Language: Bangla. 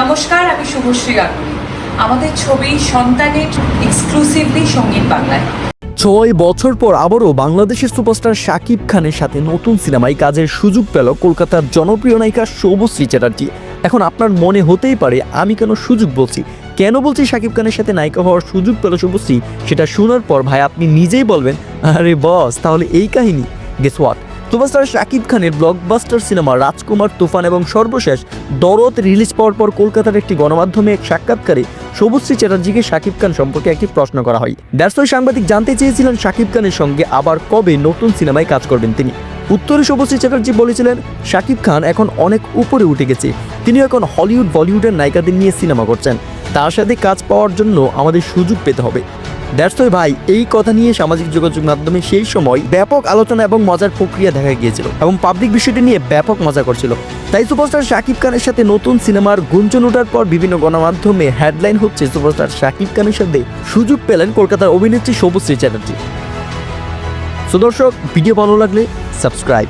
নমস্কার, আমি শুভশ্রী গাঙ্গুলি আমাদের ছবি সন্তানের এক্সক্লুসিভলি সংগীত বাংলায়। ছয় বছর পর আবারও বাংলাদেশের সুপারস্টার শাকিব খানের সাথে নতুন সিনেমায় কাজের সুযোগ পেল কলকাতার জনপ্রিয় নায়িকা শুভশ্রী চ্যাটার্জি। এখন আপনার মনে হতেই পারে, আমি কেন সুযোগ বলছি? কেন বলছি শাকিব খানের সাথে নায়িকা হওয়ার সুযোগ পেল শুভশ্রী সেটা শোনার পর ভাই, আপনি নিজেই বলবেন, আরে বস, তাহলে এই কাহিনী গেস হোয়াট সুপারস্টার শাকিব খানের ব্লকবাস্টার সিনেমা রাজকুমার তুফান এবং সর্বশেষ দরদ রিলিজ পাওয়ার পর কলকাতার একটি গণমাধ্যমে এক সাক্ষাৎকারে শুভশ্রী চ্যাটার্জিকে শাকিব খান সম্পর্কে একটি প্রশ্ন করা হয়। দ্যাটস সাংবাদিক জানতে চেয়েছিলেন শাকিব খানের সঙ্গে আবার কবে নতুন সিনেমায় কাজ করবেন তিনি। উত্তরে শুভশ্রী চ্যাটার্জি বলেছিলেন, শাকিব খান এখন অনেক উপরে উঠে গেছে। তিনি এখন হলিউড বলিউডের নায়িকাদের নিয়ে সিনেমা করছেন। তার সাথে কাজ পাওয়ার জন্য আমাদের সুযোগ পেতে হবে। দ্যাটস ভাই, এই কথা নিয়ে সামাজিক যোগাযোগ মাধ্যমে সেই সময় ব্যাপক আলোচনা এবং মজার প্রক্রিয়া দেখা গিয়েছিল এবং পাবলিক বিষয়টি নিয়ে ব্যাপক মজা করছিল। তাই সুপারস্টার শাকিব খানের সাথে নতুন সিনেমার গুঞ্জন ওঠার পর বিভিন্ন গণমাধ্যমে হেডলাইন হচ্ছে সুপারস্টার শাকিব খানের সাথে সুযোগ পেলেন কলকাতার অভিনেত্রী শুভশ্রী চ্যাটার্জি। সুদর্শক ভিডিও ভালো লাগলে সাবস্ক্রাইব